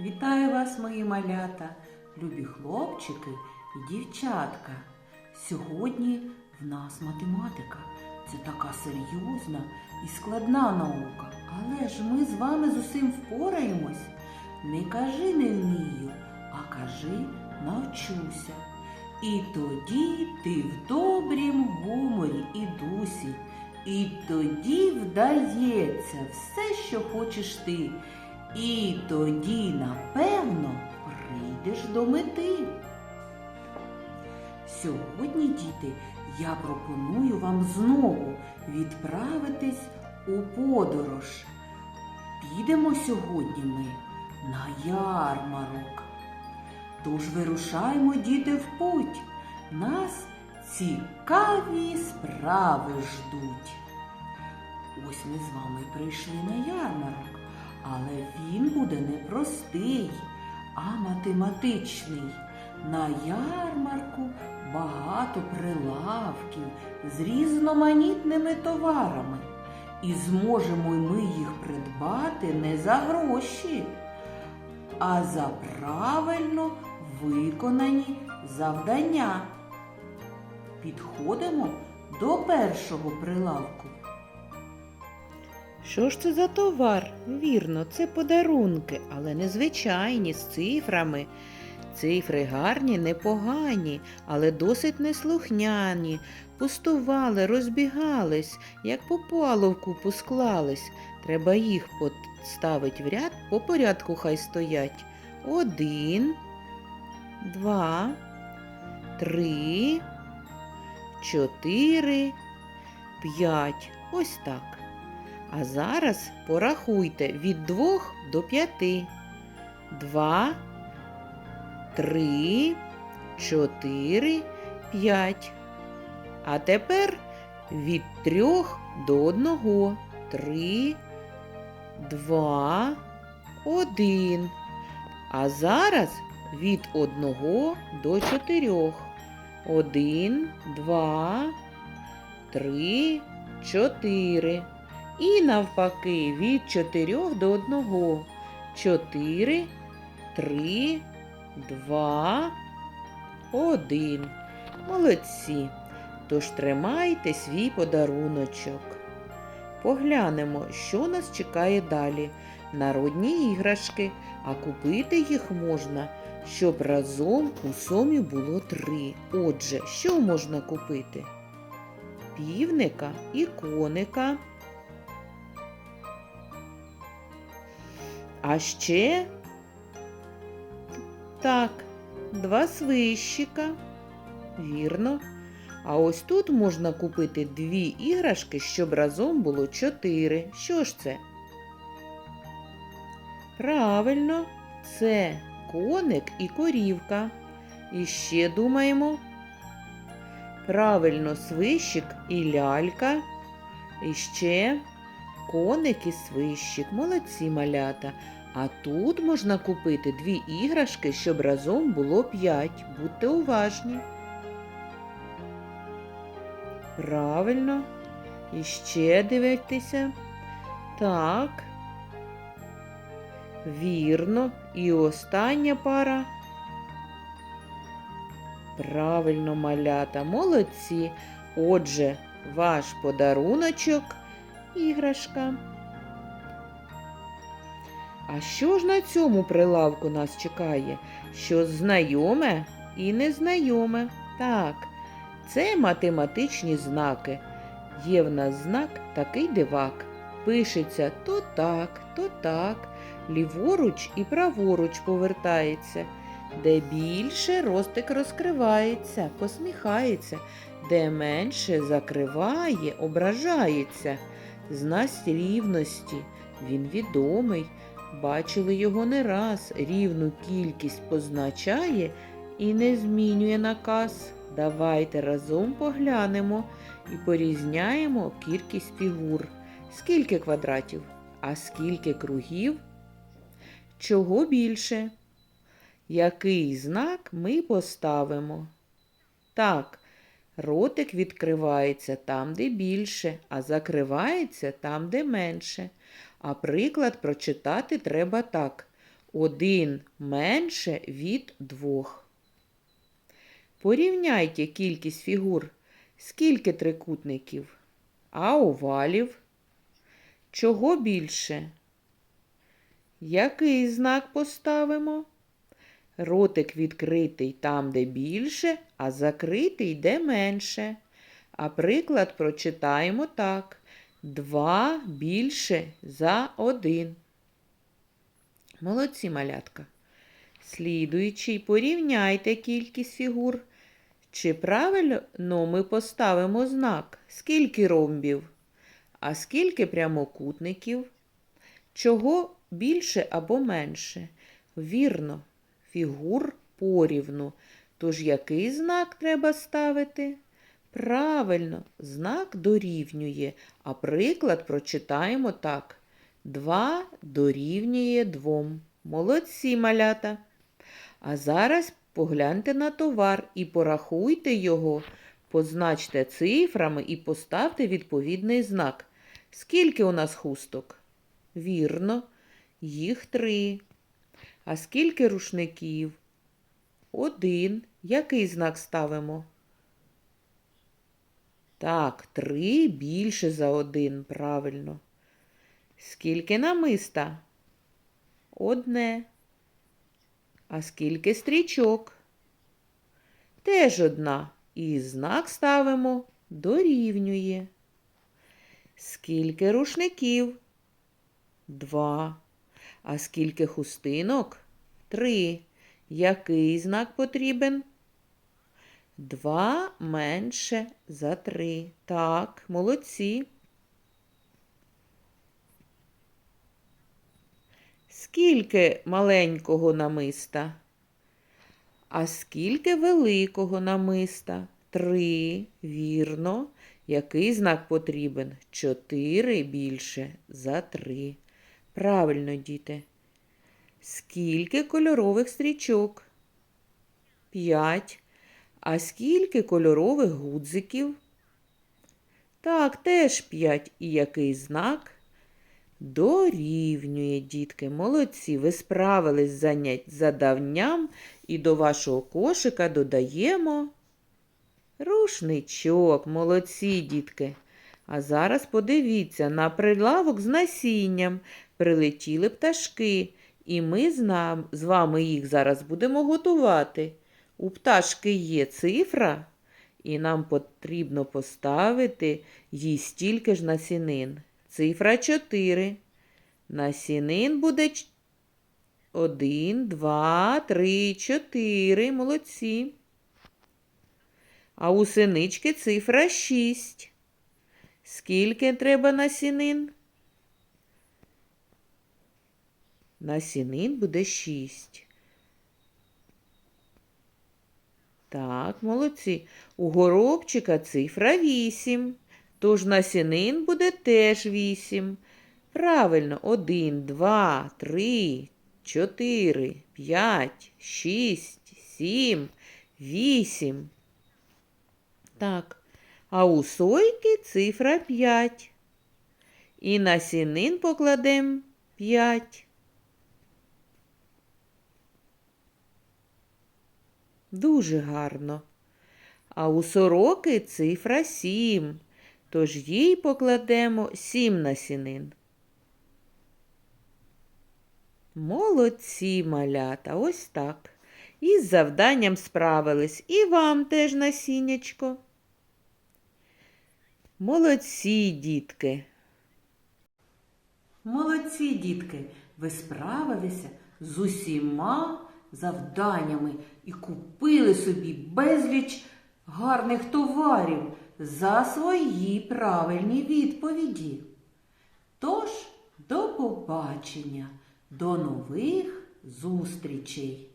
Вітаю вас, мої малята, любі хлопчики і дівчатка. Сьогодні в нас математика. Це така серйозна і складна наука. Але ж ми з вами з усім впораємось. Не кажи не вмію, а кажи навчуся. І тоді ти в добрім гуморі і дусі. І тоді вдається все, що хочеш ти. І тоді, напевно, прийдеш до мети. Сьогодні, діти, я пропоную вам знову відправитись у подорож. Підемо сьогодні ми на ярмарок. Тож вирушаємо, діти, в путь. Нас цікаві справи ждуть. Ось ми з вами прийшли на ярмарок, але він буде не простий, а математичний. На ярмарку багато прилавків з різноманітними товарами. І зможемо ми їх придбати не за гроші, а за правильно виконані завдання. Підходимо до першого прилавку. Що ж це за товар? Вірно, це подарунки, але незвичайні, з цифрами. Цифри гарні, непогані, але досить неслухняні. Пустували, розбігались, як попало в купу склались. Треба їх поставить в ряд, по порядку хай стоять. Один, два, три, чотири, п'ять. Ось так. А зараз порахуйте від двох до п'яти. Два, три, чотири, п'ять. А тепер від трьох до одного. Три, два, один. А зараз від одного до чотирьох. Один, два, три, чотири. І навпаки від чотирьох до одного. Чотири, три, два, один. Молодці. Тож тримайте свій подаруночок. Поглянемо, що нас чекає далі. Народні іграшки, а купити їх можна, щоб разом у сумі було три. Отже, що можна купити? Півника і коника. А ще так, два свищика. Вірно. А ось тут можна купити дві іграшки, щоб разом було чотири. Що ж це? Правильно, це коник і корівка. І ще думаємо. Правильно, свищик і лялька. І ще коник і свищик. Молодці малята. А тут можна купити дві іграшки, щоб разом було п'ять. Будьте уважні. Правильно. І ще дивитися. Так. Вірно. І остання пара. Правильно, малята, молодці. Отже, ваш подаруночок іграшка. А що ж на цьому прилавку нас чекає? Що знайоме і незнайоме? Так, це математичні знаки. Є в нас знак такий дивак. Пишеться то так, то так, ліворуч і праворуч повертається. Де більше ростик розкривається, посміхається, де менше закриває, ображається. Знасть рівності. Він відомий. Бачили його не раз, рівну кількість позначає і не змінює наказ. Давайте разом поглянемо і порізняємо кількість фігур. Скільки квадратів, а скільки кругів? Чого більше? Який знак ми поставимо? Так, ротик відкривається там, де більше, а закривається там, де менше. А приклад прочитати треба так. один менше від двох. Порівняйте кількість фігур. Скільки трикутників? А овалів? Чого більше? Який знак поставимо? Ротик відкритий там, де більше, а закритий де менше. А приклад прочитаємо так. Два більше за один. Молодці малятка. Слідуючий, порівняйте кількість фігур. Чи правильно ми поставимо знак? Скільки ромбів? А скільки прямокутників? Чого більше або менше? Вірно, фігур порівну. Тож який знак треба ставити? Правильно, знак дорівнює, а приклад прочитаємо так. Два дорівнює двом. Молодці малята. А зараз погляньте на товар і порахуйте його, позначте цифрами і поставте відповідний знак. Скільки у нас хусток? Вірно, їх три. А скільки рушників? Один. Який знак ставимо? Так, три більше за один, правильно. Скільки намиста? Одне. А скільки стрічок? Теж одна. І знак ставимо дорівнює. Скільки рушників? Два. А скільки хустинок? Три. Який знак потрібен? Два менше за три. Так, молодці. Скільки маленького намиста? А скільки великого намиста? Три. Вірно. Який знак потрібен? Чотири більше за три. Правильно, діти. Скільки кольорових стрічок? П'ять. А скільки кольорових гудзиків? Так, теж п'ять. І який знак? Дорівнює, дітки. Молодці. Ви справились занять задавням і до вашого кошика додаємо рушничок. Молодці, дітки. А зараз подивіться, на прилавок з насінням прилетіли пташки, і ми з вами їх зараз будемо готувати. У пташки є цифра, і нам потрібно поставити їй стільки ж насінин. Цифра 4. Насінин буде 1, 2, 3, 4. Молодці. А у синички цифра 6. Скільки треба насінин? Насінин буде 6. Так, молодці. У горобчика цифра 8. Тож насінин буде теж 8. Правильно, 1, 2, 3, 4, 5, 6, 7, 8. Так. А у сойки цифра 5. І насінин покладемо 5. Дуже гарно. А у сороки цифра 7. Тож їй покладемо 7 насінин. Молодці малята, ось так. Із завданням справились. І вам теж насіннячко. Молодці, дітки. Молодці, дітки, ви справилися з усіма завданнями і купили собі безліч гарних товарів за свої правильні відповіді. Тож, до побачення, до нових зустрічей!